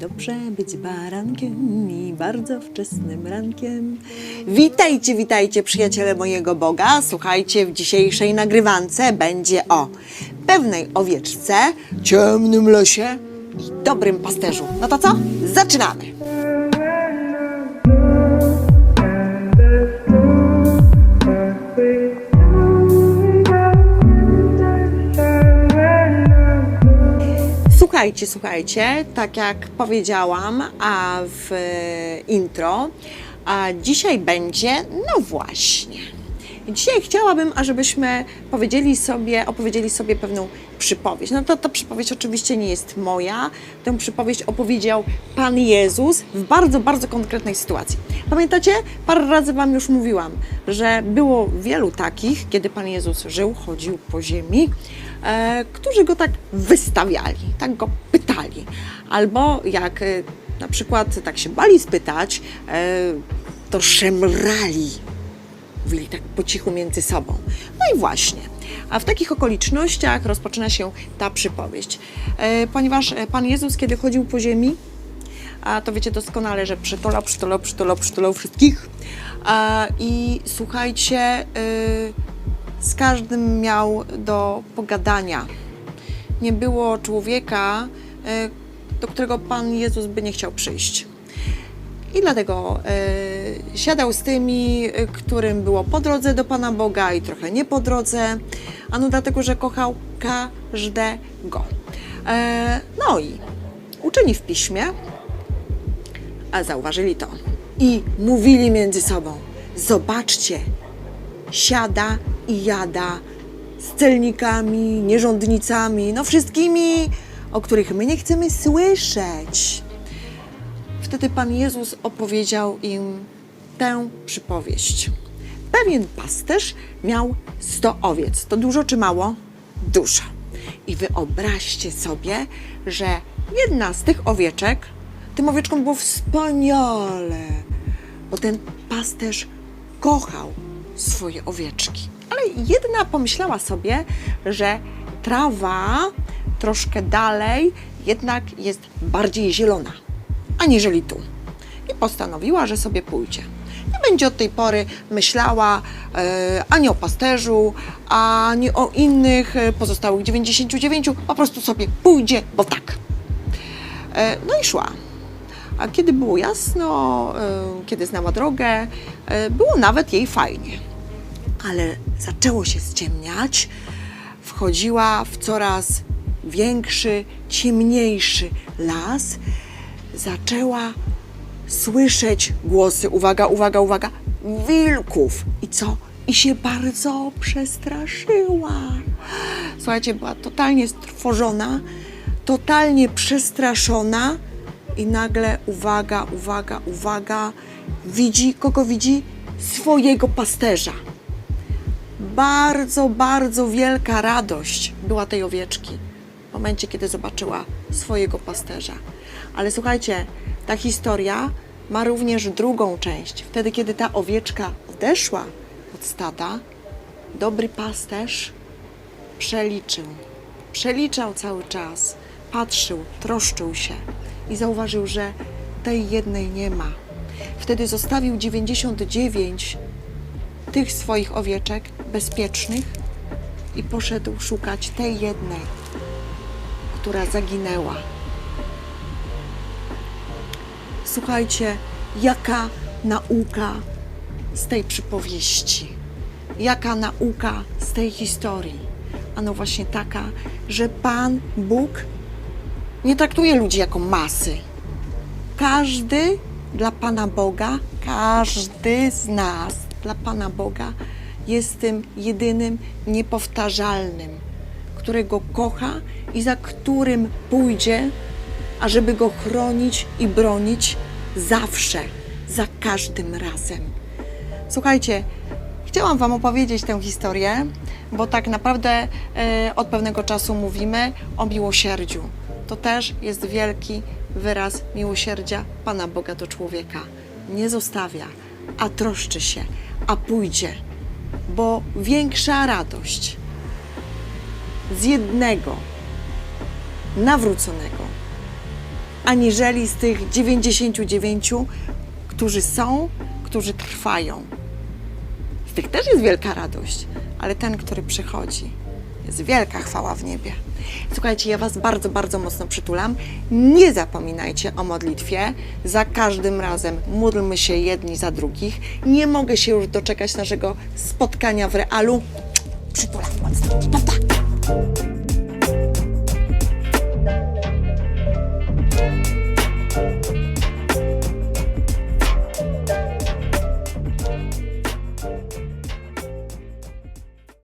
Dobrze być barankiem i bardzo wczesnym rankiem. Witajcie, witajcie przyjaciele mojego Boga. Słuchajcie, w dzisiejszej nagrywance będzie o pewnej owieczce, ciemnym lesie i dobrym pasterzu. No to co? Zaczynamy! Słuchajcie, słuchajcie, tak jak powiedziałam a w e, intro, a dzisiaj będzie, no właśnie. Dzisiaj chciałabym, ażebyśmy powiedzieli sobie, opowiedzieli sobie pewną przypowieść. No to ta przypowieść oczywiście nie jest moja. Tę przypowieść opowiedział Pan Jezus w bardzo, bardzo konkretnej sytuacji. Pamiętacie? Parę razy Wam już mówiłam, że było wielu takich, kiedy Pan Jezus żył, chodził po ziemi, którzy go tak wystawiali, tak go pytali. Albo jak e, na przykład tak się bali spytać, e, to szemrali mówili tak po cichu między sobą. No i właśnie. A w takich okolicznościach rozpoczyna się ta przypowieść. E, ponieważ e, Pan Jezus, kiedy chodził po ziemi, a to wiecie doskonale, że przytulał, przytulał, przytulał, przytulał wszystkich. I słuchajcie, z każdym miał do pogadania. Nie było człowieka, y, do którego Pan Jezus by nie chciał przyjść. I dlatego e, siadał z tymi, e, którym było po drodze do Pana Boga i trochę nie po drodze. Ano dlatego, że kochał każdego. E, no i uczeni w piśmie, a zauważyli to i mówili między sobą: Zobaczcie, siada i jada z celnikami, nierządnicami, no wszystkimi, o których my nie chcemy słyszeć. Wtedy Pan Jezus opowiedział im tę przypowieść. Pewien pasterz miał 100 owiec. To dużo czy mało? Dużo. I wyobraźcie sobie, że jedna z tych owieczek, tym owieczkom było wspaniale, bo ten pasterz kochał swoje owieczki. Jedna pomyślała sobie, że trawa troszkę dalej jednak jest bardziej zielona aniżeli tu. I postanowiła, że sobie pójdzie. Nie będzie od tej pory myślała e, ani o pasterzu, ani o innych e, pozostałych 99, po prostu sobie pójdzie, bo tak. E, no i szła. A kiedy było jasno, kiedy znała drogę, było nawet jej fajnie. Ale zaczęło się ściemniać, wchodziła w coraz większy, ciemniejszy las, zaczęła słyszeć głosy, uwaga, uwaga, uwaga, wilków. I co? I się bardzo przestraszyła. Słuchajcie, była totalnie strwożona, totalnie przestraszona i nagle, uwaga, uwaga, uwaga, widzi, kogo widzi? Swojego pasterza. Bardzo, bardzo wielka radość była tej owieczki w momencie, kiedy zobaczyła swojego pasterza. Ale słuchajcie, ta historia ma również drugą część. Wtedy, kiedy ta owieczka odeszła od stada, dobry pasterz przeliczył. Przeliczał cały czas, patrzył, troszczył się i zauważył, że tej jednej nie ma. Wtedy zostawił 99 tych swoich owieczek bezpiecznych i poszedł szukać tej jednej, która zaginęła. Słuchajcie, jaka nauka z tej przypowieści, jaka nauka z tej historii. Ano właśnie taka, że Pan Bóg nie traktuje ludzi jako masy. Każdy dla Pana Boga, każdy z nas dla Pana Boga jest tym jedynym, niepowtarzalnym, którego kocha i za którym pójdzie, ażeby go chronić i bronić zawsze, za każdym razem. Słuchajcie, chciałam Wam opowiedzieć tę historię, bo tak naprawdę e, od pewnego czasu mówimy o miłosierdziu. To też jest wielki wyraz miłosierdzia Pana Boga do człowieka. Nie zostawia, a troszczy się, a pójdzie, bo większa radość z jednego nawróconego, aniżeli z tych 99, którzy są, którzy trwają. Z tych też jest wielka radość, ale ten, który przychodzi, jest wielka chwała w niebie. Słuchajcie, ja Was bardzo, bardzo mocno przytulam. Nie zapominajcie o modlitwie. Za każdym razem módlmy się jedni za drugich. Nie mogę się już doczekać naszego spotkania w realu. Przytulam mocno. Pa, pa.